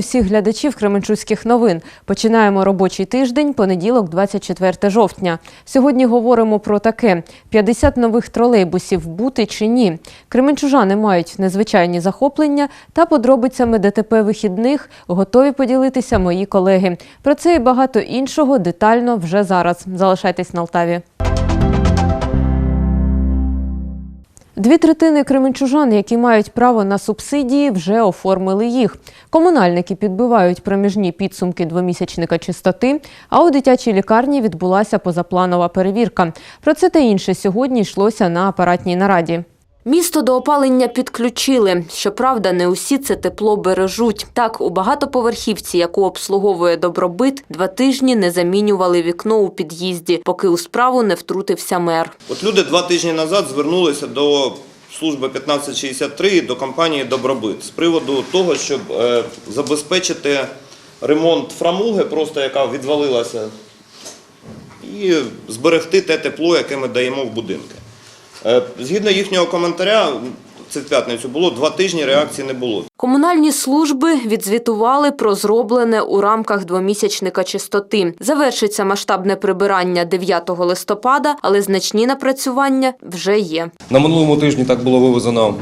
усіх глядачів Кременчуцьких новин. Починаємо робочий тиждень, понеділок, 24 жовтня. Сьогодні говоримо про таке: 50 нових тролейбусів бути чи ні. Кременчужани мають незвичайні захоплення та подробицями ДТП вихідних готові поділитися мої колеги. Про це і багато іншого детально вже зараз. Залишайтесь на Алтаві. Дві третини кременчужан, які мають право на субсидії, вже оформили їх. Комунальники підбивають проміжні підсумки двомісячника чистоти, а у дитячій лікарні відбулася позапланова перевірка. Про це та інше сьогодні йшлося на апаратній нараді. Місто до опалення підключили. Щоправда, не усі це тепло бережуть. Так, у багатоповерхівці, яку обслуговує добробит, два тижні не замінювали вікно у під'їзді, поки у справу не втрутився мер. От люди два тижні назад звернулися до служби 1563 до компанії Добробит з приводу того, щоб е, забезпечити ремонт фрамуги, просто яка відвалилася, і зберегти те тепло, яке ми даємо в будинки. Е, Згідно їхнього коментаря, це в п'ятницю було два тижні реакції не було. Комунальні служби відзвітували про зроблене у рамках двомісячника чистоти. Завершиться масштабне прибирання 9 листопада, але значні напрацювання вже є. На минулому тижні так було вивезено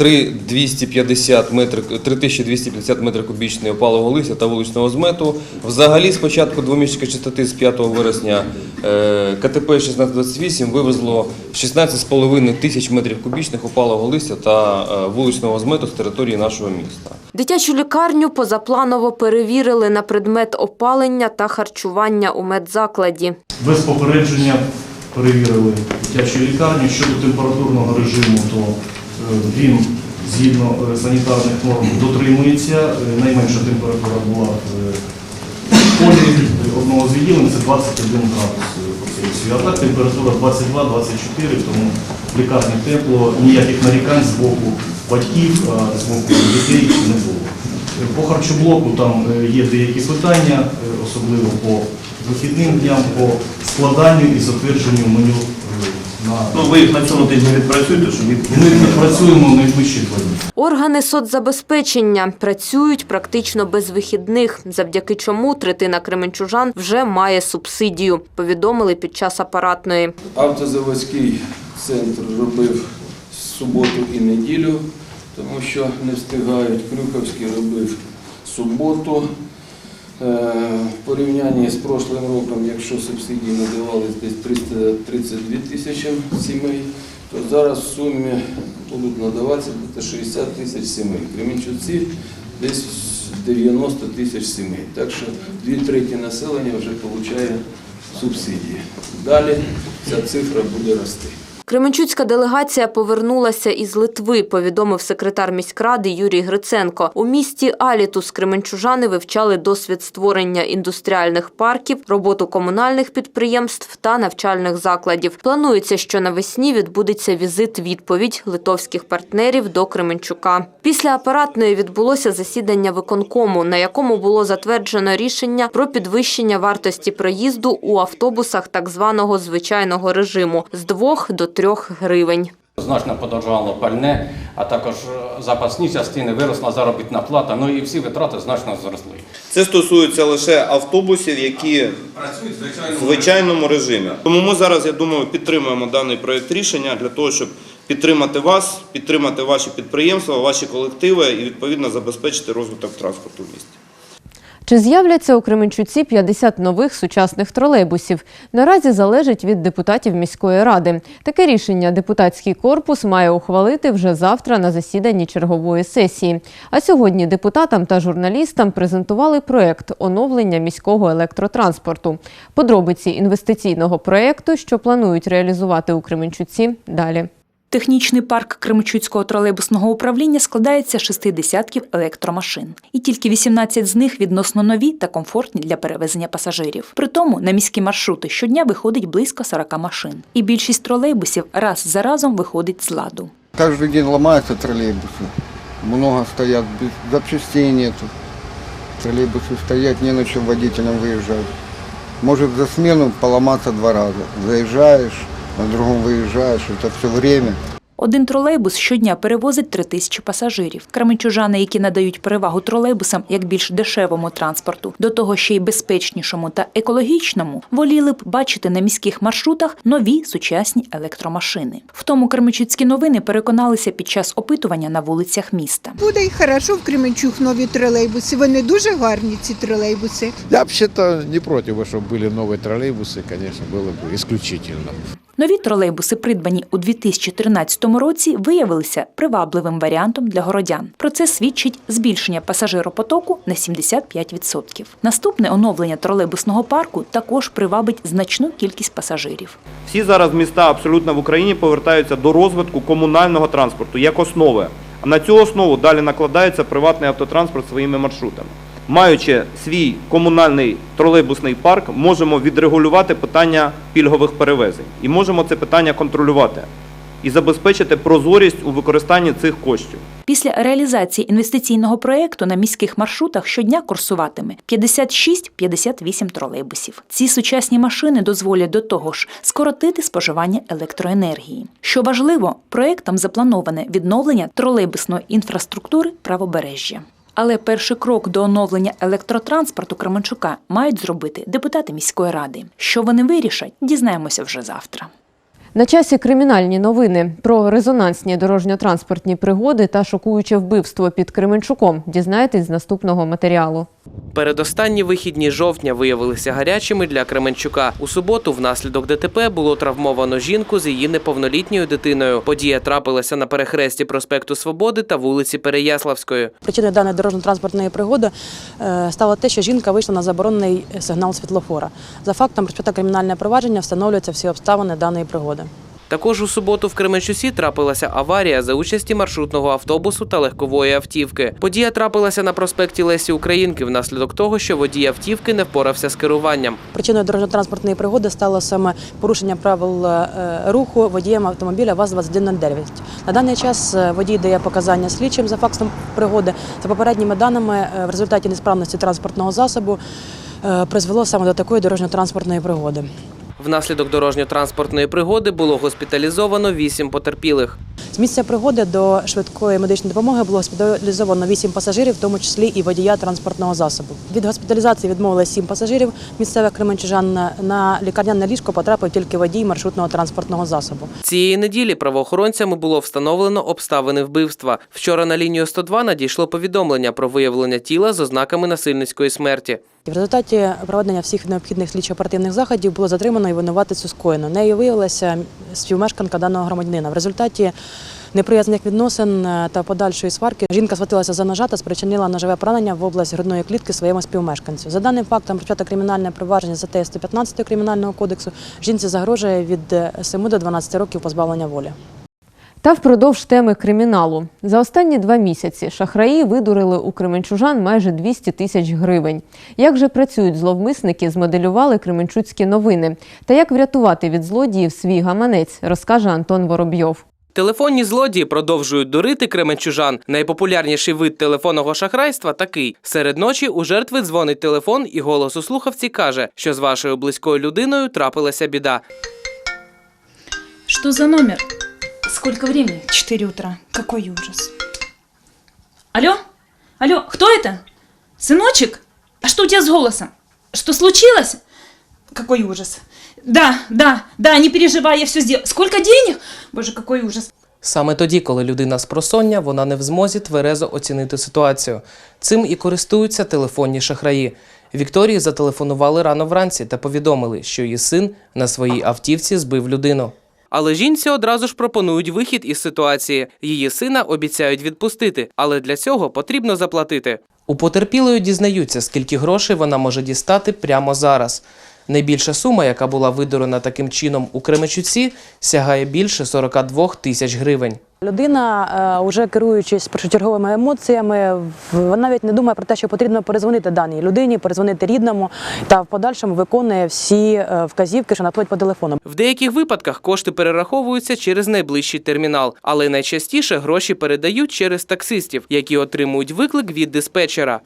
3250 метрів, 3250 метрів кубічних опалого листя та вуличного змету. Взагалі, з початку двомісячної частоти з 5 вересня е, КТП 1628 вивезло 16,5 тисяч метрів кубічних опалого листя та е, вуличного змету з території нашого міста. Дитячу лікарню позапланово перевірили на предмет опалення та харчування у медзакладі. Без попередження перевірили дитячу лікарню. Щодо температурного режиму, то він згідно е, санітарних норм дотримується. Е, Найменша температура була е, в одного з відділень, це 21 градус е, по Цельсію. А так температура 22-24, тому в лікарні тепло, ніяких нарікань з боку батьків, а з боку дітей не було. Е, По харчоблоку там е, є деякі питання, е, особливо по вихідним дням, по складанню і затвердженню меню е, Ну, ви їх на цьому тижні відпрацюєте, щоб від... ми відпрацюємо найближчі два дні. Органи соцзабезпечення працюють практично без вихідних, завдяки чому третина кременчужан вже має субсидію, повідомили під час апаратної. Автозаводський центр робив суботу і неділю, тому що не встигають. Крюковський робив суботу. Е, В порівнянні з прошлим роком, якщо субсидії надавались десь 332 тисячі сімей, то зараз в сумі будуть надаватися 60 тисяч сімей. Кремінчуці десь 90 тисяч сімей. Так що дві треті населення вже отримує субсидії. Далі ця цифра буде рости. Кременчуцька делегація повернулася із Литви, повідомив секретар міськради Юрій Гриценко. У місті Алітус кременчужани вивчали досвід створення індустріальних парків, роботу комунальних підприємств та навчальних закладів. Планується, що навесні відбудеться візит-відповідь литовських партнерів до Кременчука. Після апаратної відбулося засідання виконкому, на якому було затверджено рішення про підвищення вартості проїзду у автобусах так званого звичайного режиму з 2 до 3 гривень. Значно подорожало пальне, а також е, запасні частини, виросла заробітна плата, ну і всі витрати значно зросли. Це стосується лише автобусів, які Працюють звичайно. в звичайному режимі. Тому ми зараз, я думаю, підтримуємо даний проєкт рішення для того, щоб підтримати вас, підтримати ваші підприємства, ваші колективи і відповідно забезпечити розвиток транспорту в місті. Чи з'являться у Кременчуці 50 нових сучасних тролейбусів? Наразі залежить від депутатів міської ради. Таке рішення депутатський корпус має ухвалити вже завтра на засіданні чергової сесії. А сьогодні депутатам та журналістам презентували проект оновлення міського електротранспорту. Подробиці інвестиційного проекту, що планують реалізувати у Кременчуці, далі. Технічний парк Кременчуцького тролейбусного управління складається з шести десятків електромашин. І тільки 18 з них відносно нові та комфортні для перевезення пасажирів. При тому на міські маршрути щодня виходить близько 40 машин. І більшість тролейбусів раз за разом виходить з ладу. Каждый день ломаются троллейбусы. Много стоят, без запчастей нету. Троллейбусы стоят, не на чем водителям выезжать. Может за смену поломаться два раза. Заезжаешь, на другом выезжаешь, это все время. Один тролейбус щодня перевозить три тисячі пасажирів. Кременчужани, які надають перевагу тролейбусам як більш дешевому транспорту, до того ще й безпечнішому та екологічному, воліли б бачити на міських маршрутах нові сучасні електромашини. В тому Кременчуцькі новини переконалися під час опитування на вулицях міста. Буде і хорошо в Кременчук нові тролейбуси. Вони дуже гарні, ці тролейбуси. Я вообще-то не против, чтобы были новые троллейбусы, конечно, было бы исключительно. Нові тролейбуси, придбані у 2013 році, виявилися привабливим варіантом для городян. Про це свідчить збільшення пасажиропотоку на 75%. Наступне оновлення тролейбусного парку також привабить значну кількість пасажирів. Всі зараз міста абсолютно в Україні повертаються до розвитку комунального транспорту як основи. А на цю основу далі накладається приватний автотранспорт своїми маршрутами. Маючи свій комунальний тролейбусний парк, можемо відрегулювати питання пільгових перевезень і можемо це питання контролювати і забезпечити прозорість у використанні цих коштів. Після реалізації інвестиційного проєкту на міських маршрутах щодня курсуватиме 56-58 тролейбусів. Ці сучасні машини дозволять до того ж скоротити споживання електроенергії. Що важливо, проєктом заплановане відновлення тролейбусної інфраструктури правобережжя. Але перший крок до оновлення електротранспорту Кременчука мають зробити депутати міської ради. Що вони вирішать, дізнаємося вже завтра. На часі кримінальні новини про резонансні дорожньо-транспортні пригоди та шокуюче вбивство під Кременчуком. Дізнаєтесь з наступного матеріалу. Передостанні вихідні жовтня виявилися гарячими для Кременчука. У суботу внаслідок ДТП було травмовано жінку з її неповнолітньою дитиною. Подія трапилася на перехресті проспекту Свободи та вулиці Переяславської. Причиною даної дорожньо-транспортної пригоди е, стало те, що жінка вийшла на заборонений сигнал світлофора. За фактом розпочато кримінальне провадження, встановлюються всі обставини даної пригоди. Також у суботу в Кременчусі трапилася аварія за участі маршрутного автобусу та легкової автівки. Подія трапилася на проспекті Лесі Українки внаслідок того, що водій автівки не впорався з керуванням. Причиною дорожньо-транспортної пригоди стало саме порушення правил е, руху водієм автомобіля ВАЗ-2109. На даний час е, водій дає показання слідчим за фактом пригоди. За попередніми даними, е, в результаті несправності транспортного засобу призвело саме до такої дорожньо-транспортної пригоди. Внаслідок дорожньо-транспортної пригоди було госпіталізовано вісім потерпілих. З місця пригоди до швидкої медичної допомоги було госпіталізовано 8 пасажирів, в тому числі і водія транспортного засобу. Від госпіталізації відмовилось 7 пасажирів місцевих кременчужан. На лікарняне ліжко потрапив тільки водій маршрутного транспортного засобу. Цієї неділі правоохоронцями було встановлено обставини вбивства. Вчора на лінію 102 надійшло повідомлення про виявлення тіла з ознаками насильницької смерті. В результаті проведення всіх необхідних слідчо-оперативних заходів було затримано і винуватицю скоєно. Нею виявилася співмешканка даного громадянина. В результаті неприязних відносин е, та подальшої сварки жінка схватилася за ножа та спричинила ножове поранення в область грудної клітки своєму співмешканцю. За даним фактом розпочато кримінальне провадження за статтею 115 кримінального кодексу. Жінці загрожує від е, 7 до 12 років позбавлення волі. Та впродовж теми криміналу. За останні два місяці шахраї видурили у кременчужан майже 200 тисяч гривень. Як же працюють зловмисники, змоделювали кременчуцькі новини. Та як врятувати від злодіїв свій гаманець, розкаже Антон Воробйов. Телефонні злодії продовжують дурити кременчужан. Найпопулярніший вид телефонного шахрайства такий: серед ночі у жертви дзвонить телефон, і голос у слухавці каже, що з вашою близькою людиною трапилася біда. Что за номер? Сколько времени? Четыре утра. Какой ужас. Алло? Алло, кто это? Сыночек? А что у тебя с голосом? Что случилось? Какой ужас. Да, да, да, не переживай, я все сделаю. Сколько денег? Боже, какой ужас. Саме тоді, коли людина з просоння, вона не в змозі тверезо оцінити ситуацію. Цим і користуються телефонні шахраї. Вікторії зателефонували рано вранці та повідомили, що її син на своїй автівці збив людину. Але жінці одразу ж пропонують вихід із ситуації. Її сина обіцяють відпустити, але для цього потрібно заплатити. У потерпілої дізнаються, скільки грошей вона може дістати прямо зараз. Найбільша сума, яка була видурена таким чином у Кременчуці, сягає більше 42 тисяч гривень. Людина, е, уже керуючись першочерговими емоціями, в- навіть не думає про те, що потрібно перезвонити даній людині, перезвонити рідному та в подальшому виконує всі е, вказівки, що надходять по телефону. В деяких випадках кошти перераховуються через найближчий термінал, але найчастіше гроші передають через таксистів, які отримують виклик від диспетчера.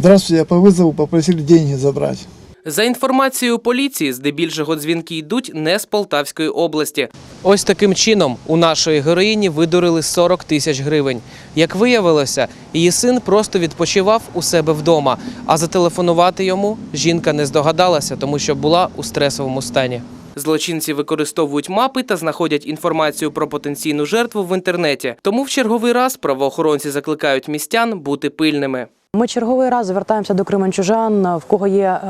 Здравствуйте, я по вызову попросили деньги забрать. За інформацією поліції, здебільшого дзвінки йдуть не з Полтавської області. Ось таким чином у нашої героїні видурили 40 тисяч гривень. Як виявилося, її син просто відпочивав у себе вдома, а зателефонувати йому жінка не здогадалася, тому що була у стресовому стані. Злочинці використовують мапи та знаходять інформацію про потенційну жертву в інтернеті. Тому в черговий раз правоохоронці закликають містян бути пильними. Ми черговий раз звертаємося до кременчужан, в кого є е,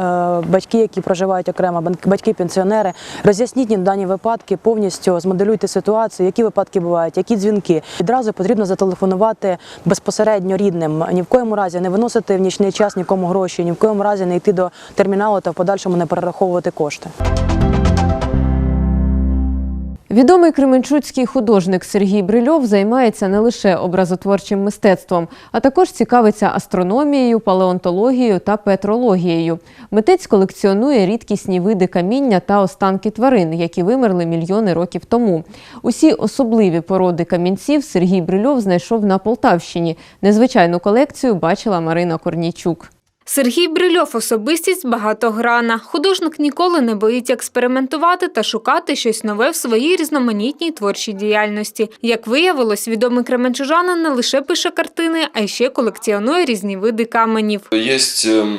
батьки, які проживають окремо, батьки-пенсіонери. Роз'ясніть їм дані випадки, повністю змоделюйте ситуацію, які випадки бувають, які дзвінки. Відразу потрібно зателефонувати безпосередньо рідним. Ні в коєму разі не виносити в нічний час нікому гроші, ні в коєму разі не йти до терміналу та в подальшому не перераховувати кошти. Відомий кременчуцький художник Сергій Брильов займається не лише образотворчим мистецтвом, а також цікавиться астрономією, палеонтологією та петрологією. Митець колекціонує рідкісні види каміння та останки тварин, які вимерли мільйони років тому. Усі особливі породи камінців Сергій Брильов знайшов на Полтавщині. Незвичайну колекцію бачила Марина Корнійчук. Сергій Брильов – особистість багатограна. Художник ніколи не боїться експериментувати та шукати щось нове в своїй різноманітній творчій діяльності. Як виявилось, відомий кременчужанин не лише пише картини, а й ще колекціонує різні види каменів. Есть эм,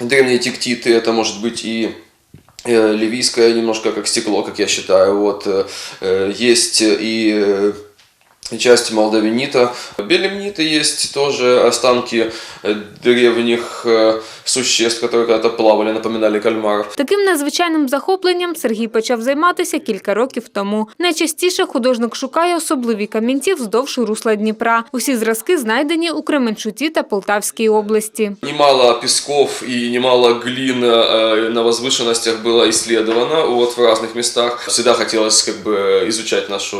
древние тектиты, это может быть и э, ливийское немножко как стекло, как я считаю. Вот, э, э, есть и э, часть молдавинита. Белемниты есть тоже останки э, древних э, существ, которые когда-то плавали, напоминали кальмаров. Таким незвичайним захопленням Сергій почав займатися кілька років тому. Найчастіше художник шукає особливі камінці вздовж русла Дніпра. Усі зразки знайдені у Кременчуці та Полтавській області. Немало песков и немало глин э, на возвышенностях было исследовано вот, в разных местах. Всегда хотелось как бы изучать нашу,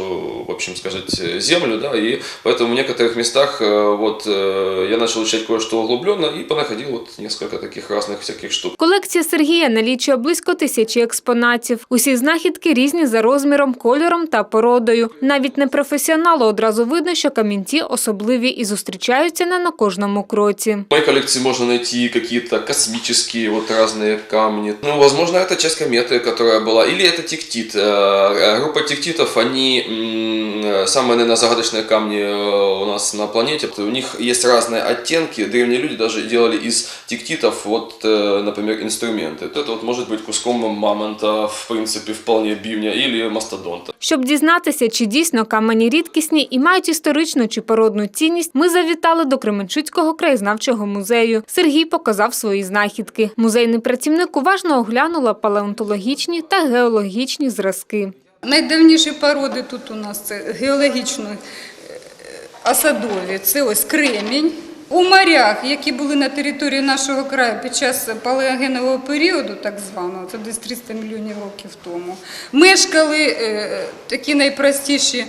в общем сказать, землю, да, и поэтому в некоторых местах э, вот, э, я начал изучать кое-что углубленно и понаходил вот несколько таких разных всяких штук. Колекція Сергія налічує близько тисячі експонатів. Усі знахідки різні за розміром, кольором та породою. Навіть непрофесіоналу одразу видно, що камінці особливі і зустрічаються не на кожному кроці. В моей коллекции можно найти какие-то космические вот разные камни. Ну, возможно, это часть кометы, которая была, или это тектит. Э, Группа тектитов, они м, э, самые, наверное, загадочные камни э, у нас на планете. У них есть разные оттенки. Древние люди даже делали из тектитов, вот, э, например, инструменты. Вот Это вот может быть куском мамонта, в принципе, вполне бивня, или мастодонта. Щоб дізнатися, чи дійсно камені рідкісні і мають історичну чи породну цінність, ми завітали до Кременчуцького краєзнавчого музею. Сергій показав свої знахідки. Музейний працівник уважно оглянула палеонтологічні та геологічні зразки. Найдавніші породи тут у нас це геологічно е, осадові. Це ось кремінь. У морях, які були на території нашого краю під час палеогенового періоду, так званого, це десь 300 мільйонів років тому, мешкали е, такі найпростіші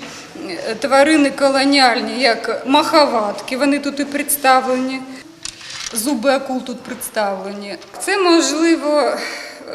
е, тварини колоніальні, як маховатки. Вони тут і представлені. Зуби акул тут представлені. Це, можливо,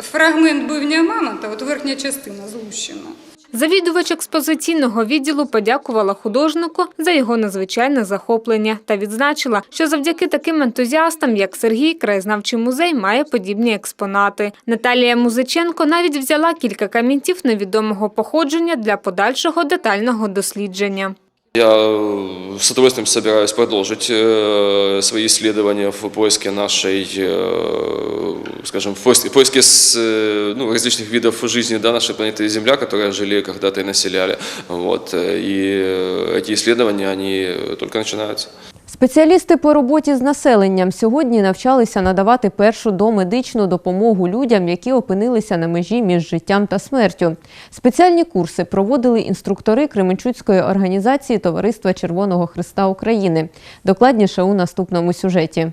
фрагмент бивня мамонта, от верхня частина злущена. Завідувач експозиційного відділу подякувала художнику за його надзвичайне захоплення та відзначила, що завдяки таким ентузіастам, як Сергій, краєзнавчий музей має подібні експонати. Наталія Музиченко навіть взяла кілька камінців невідомого походження для подальшого детального дослідження. Я э, с удовольствием собираюсь продолжить э, свои исследования в поиске нашей, э, скажем, в поиске, поиске с, э, ну, различных видов жизни да, нашей планеты Земля, которые жили когда-то и населяли. Вот. э, И э, эти исследования, они только начинаются. Спеціалісти по роботі з населенням сьогодні навчалися надавати першу домедичну допомогу людям, які опинилися на межі між життям та смертю. Спеціальні курси проводили інструктори Кременчуцької організації Товариства Червоного Христа України. Докладніше у наступному сюжеті.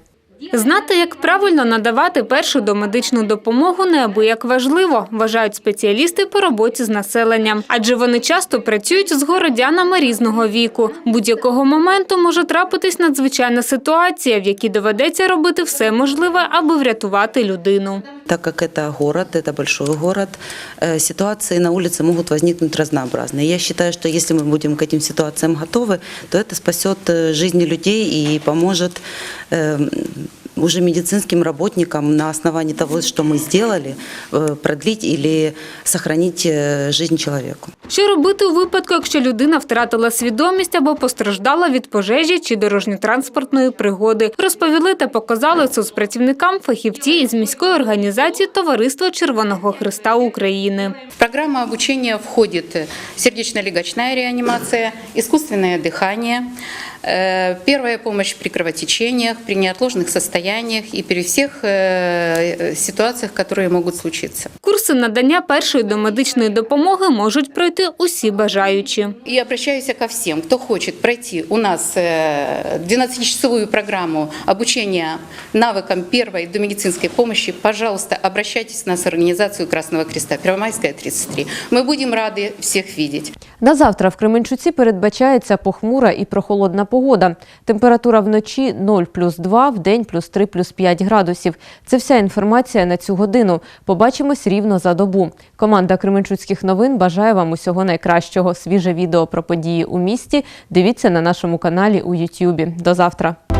Знати, як правильно надавати першу домедичну допомогу, неабияк важливо, вважають спеціалісти по роботі з населенням, адже вони часто працюють з городянами різного віку. Будь-якого моменту може трапитись надзвичайна ситуація, в якій доведеться робити все можливе, аби врятувати людину Так как это город, это большой город, э, ситуации на улице могут возникнуть разнообразные. Я считаю, что если мы будем к этим ситуациям готовы, то это спасет э, жизни людей и поможет э, уже медицинским работникам на основании того, что мы сделали, э, продлить или сохранить э, жизнь человеку. Що робити у випадку, якщо людина втратила свідомість або постраждала від пожежі чи дорожньо-транспортної пригоди? Розповіли та показали соцпрацівникам фахівці із міської організації Товариство Червоного Христа України. В программу обучения входит сердечно-легочная реанимация, искусственное дыхание, э, первая помощь при кровотечениях, при неотложных состояниях и при всех э, ситуациях, которые могут случиться. Курси надання першої домедичної допомоги можуть пройти усі бажаючі. И обращаюсь ко всем, кто хочет пройти у нас э, 12-часовую программу обучения навыкам первой домедицинской помощи, пожалуйста, обращайтесь в нас в организацию Красного Креста, Первомайская, 33. Мы будем рады всех видеть. На завтра в Кременчуці передбачається похмура і прохолодна погода. Температура вночі 0 плюс 2, в день плюс 3 плюс 5 градусів. Це вся інформація на цю годину. Побачимось рівно за добу. Команда Кременчуцьких новин бажає вам усього найкращого. Свіже відео про події у місті. Дивіться на нашому каналі у Ютюбі. До завтра.